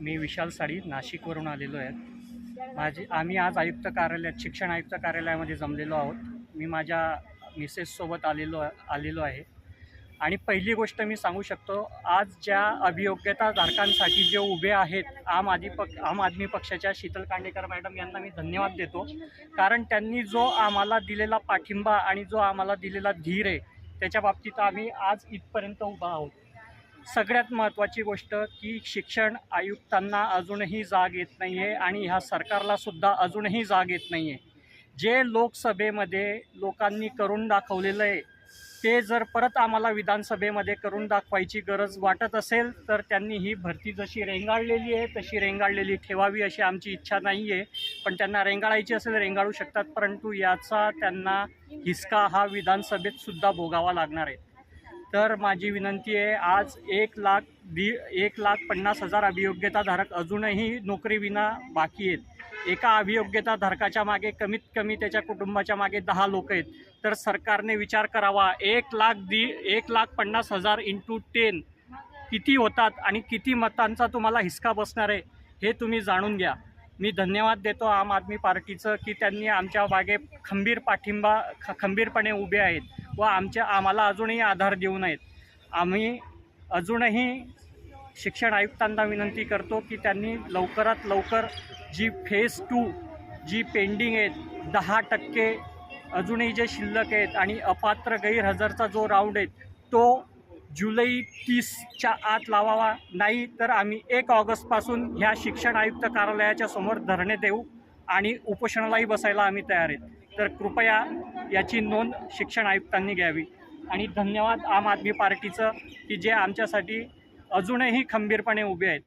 मी विशाल साडी नाशिकवरून आलेलो आहे. माझी आम्ही आज आयुक्त कार्यालयात शिक्षण आयुक्त कार्यालयामध्ये जमलेलो आहोत. मी माझ्या मिसेससोबत आलेलो आलेलो आहे. आणि पहिली गोष्ट मी सांगू शकतो आज ज्या अभियोग्यताधारकांसाठी जे उभे आहेत आम आदमी पक्ष आम आदमी पक्षाच्या शीतल कांडेकर मॅडम यांना मी धन्यवाद देतो. कारण त्यांनी जो आम्हाला दिलेला पाठिंबा आणि जो आम्हाला दिलेला धीर आहे त्याच्या बाबतीत आम्ही आज इथपर्यंत उभा आहोत. सगळ्यात महत्त्वाची गोष्ट की शिक्षण आयुक्तांना अजूनही जाग येत नाही आहे आणि ह्या सरकारलासुद्धा अजूनही जाग येत नाही आहे जे लोकसभेमध्ये लोकांनी करून दाखवलेलं आहे ते जर परत आम्हाला विधानसभेमध्ये करून दाखवायची गरज वाटत असेल तर त्यांनी ही भरती जशी रेंगाळलेली आहे तशी रेंगाळलेली ठेवावी अशी आमची इच्छा नाही आहे पण त्यांना रेंगाळायची असेल रेंगाळू शकतात परंतु याचा त्यांना हिसका हा विधानसभेतसुद्धा भोगावा लागणार आहे. तर माझी विनंती आहे आज एक लाख दी एक लाख पन्नास हजार अभियोग्यताधारक अजूनही नोकरीविना बाकी आहेत. एका अभियोग्यताधारकाच्या मागे कमीत कमी त्याच्या कुटुंबाच्या मागे दहा लोक आहेत. तर सरकारने विचार करावा एक लाख दी एक लाख पन्नास हजार इंटू टेन किती होतात आणि किती मतांचा तुम्हाला हिसका बसणार आहे हे तुम्ही जाणून घ्या. मी धन्यवाद देतो आम आदमी पार्टीचं की त्यांनी आमच्या मागे खंबीर पाठिंबा ख खंबीरपणे उभे आहेत व आमच्या आम्हाला अजूनही आधार देऊन आहेत आम्ही अजूनही शिक्षण आयुक्तांना विनंती करतो की त्यांनी लवकरात लवकर जी फेज टू जी पेंडिंग आहेत दहा टक्के अजूनही जे शिल्लक आहेत आणि अपात्र गैरहजरचा जो राऊंड आहे तो जुलै तीसच्या आत लावावा. नाही तर आम्ही एक ऑगस्टपासून ह्या शिक्षण आयुक्त कार्यालयाच्या समोर धरणे देऊ आणि उपोषणालाही बसायला आम्ही तयार आहेत. तर कृपया याची नोंद शिक्षण आयुक्तांनी घ्यावी. आणि धन्यवाद आम आदमी पार्टीचं की जे आमच्यासाठी अजूनही खंबीरपणे उभे आहेत.